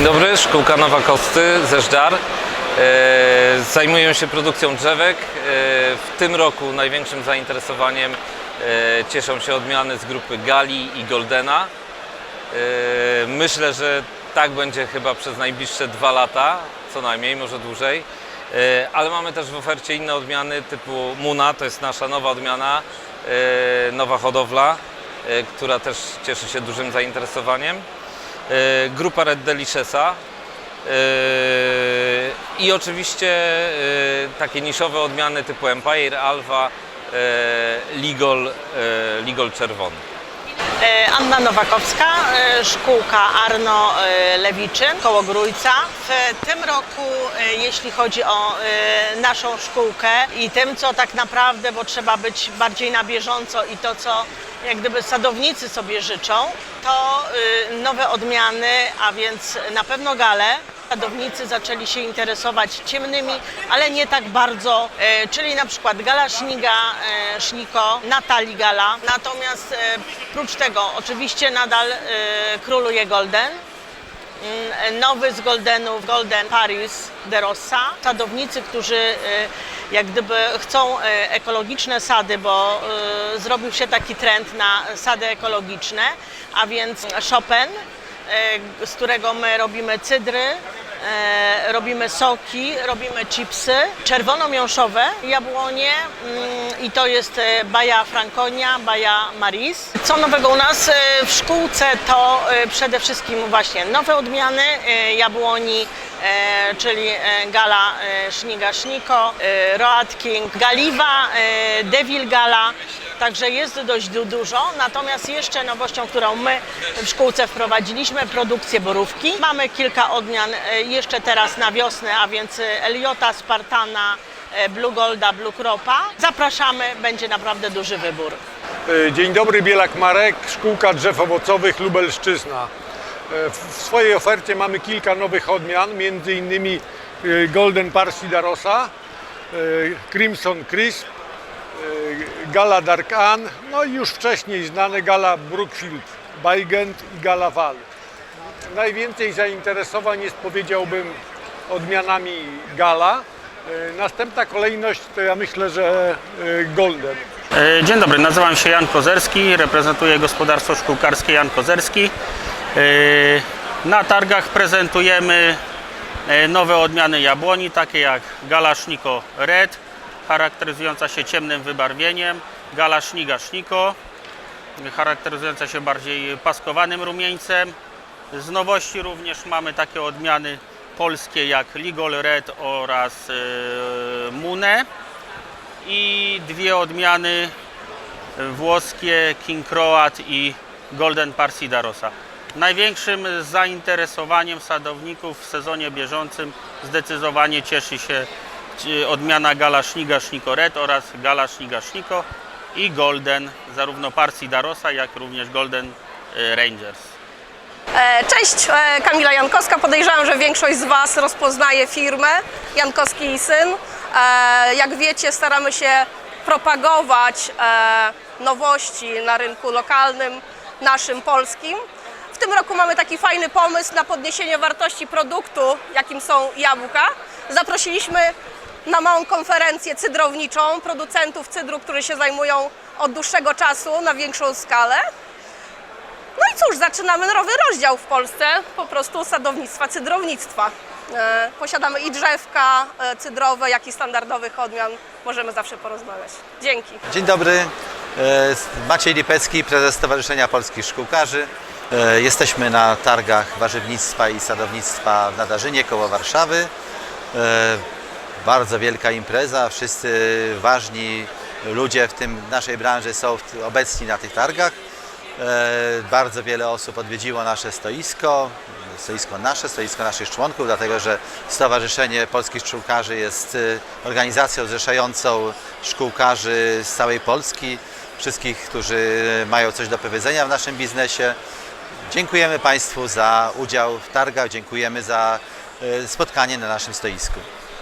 Dzień dobry, szkółka Nowa Kosty ze Żdar. E, Zajmuję się produkcją drzewek. E, W tym roku największym zainteresowaniem e, cieszą się odmiany z grupy Gali i Goldena. Myślę, że tak będzie chyba przez najbliższe dwa lata, co najmniej, może dłużej. Ale mamy też w ofercie inne odmiany typu Muna, to jest nasza nowa odmiana, nowa hodowla, która też cieszy się dużym zainteresowaniem. E, Grupa Red Delicious'a, e, i oczywiście e, takie niszowe odmiany typu Empire, e, Ligol, Ligol Czerwony. E, Anna Nowakowska, e, szkółka Arno e, Lewiczyn, koło Grójca. W tym roku, jeśli chodzi o naszą szkółkę i tym, co tak naprawdę, bo trzeba być bardziej na bieżąco i to, co jak gdyby sadownicy sobie życzą, to nowe odmiany, a więc na pewno gale. Sadownicy zaczęli się interesować ciemnymi, ale nie tak bardzo, e, czyli na przykład Gala Szniga, e, Szniko, Natali Gala. Natomiast e, prócz tego oczywiście nadal e, króluje Golden. Mm, Nowy z Goldenów, Golden Paris de Rossa. Sadownicy, którzy e, jak gdyby chcą e, ekologiczne sady, bo e, zrobił się taki trend na sady ekologiczne, a więc Chopin, e, z którego my robimy cydry, e, robimy soki, robimy chipsy, czerwonomiąższowe, jabłonie mm, i to jest e, Baja Franconia, Baja Maris. Co nowego u nas e, w szkółce to e, przede wszystkim właśnie nowe odmiany e, jabłoni, e, czyli e, Gala e, Szniga Szniko, e, Road King, Galiwa, e, Devil Gala. Także jest dość du- dużo, natomiast jeszcze nowością, którą my w szkółce wprowadziliśmy, produkcję borówki. Mamy kilka odmian e, jeszcze teraz na wiosnę, a więc e, Eliota, Spartana, e, Blue Golda, Blue Cropa. Zapraszamy, będzie naprawdę duży wybór. Dzień dobry, Bielak Marek, Szkółka Drzew Owocowych Lubelszczyzna. W swojej ofercie mamy kilka nowych odmian, między innymi Golden Parsi Darosa, Crimson Crisp, Gala Dark Ann, no i już wcześniej znane Gala Brookfield Bygent i Gala Val. Najwięcej zainteresowań jest, powiedziałbym, odmianami Gala. E, Następna kolejność to ja myślę, że e, Golden. E, Dzień dobry, nazywam się Jan Kozerski, reprezentuję gospodarstwo szkółkarskie Jan Kozerski. E, Na targach prezentujemy e, nowe odmiany jabłoni, takie jak Galaszniko Red, charakteryzująca się ciemnym wybarwieniem, Galaszniga Szniko, charakteryzująca się bardziej paskowanym rumieńcem. Z nowości również mamy takie odmiany polskie jak Ligol Red oraz e, Mune i dwie odmiany włoskie King Croat i Golden Parsi Rosa. Największym zainteresowaniem sadowników w sezonie bieżącym zdecydowanie cieszy się e, odmiana Galaszniga Szniko Red oraz Galaszniga Szniko i Golden, zarówno Parsi Rosa, jak również Golden e, Rangers. E, Cześć, e, Kamila Jankowska. Podejrzewam, że większość z Was rozpoznaje firmę Jankowski i Syn. E, Jak wiecie, staramy się propagować nowości na rynku lokalnym, naszym polskim. W tym roku mamy taki fajny pomysł na podniesienie wartości produktu, jakim są jabłka. Zaprosiliśmy na małą konferencję cydrowniczą producentów cydru, którzy się zajmują od dłuższego czasu na większą skalę. No i cóż, zaczynamy nowy rozdział w Polsce, po prostu sadownictwa, cydrownictwa. E, posiadamy i drzewka e, cydrowe, jak i standardowych odmian. Możemy zawsze porozmawiać. Dzięki. Dzień dobry, e, Maciej Lipecki, prezes Stowarzyszenia Polskich Szkółkarzy. Jesteśmy na targach warzywnictwa i sadownictwa w Nadarzynie koło Warszawy. Bardzo wielka impreza, wszyscy ważni ludzie w tym naszej branży są obecni na tych targach. E, Bardzo wiele osób odwiedziło nasze stoisko, stoisko nasze, stoisko naszych członków, dlatego że Stowarzyszenie Polskich Szkółkarzy jest e, organizacją zrzeszającą szkółkarzy z całej Polski, wszystkich, którzy mają coś do powiedzenia w naszym biznesie. Dziękujemy Państwu za udział w targach, dziękujemy za e, spotkanie na naszym stoisku.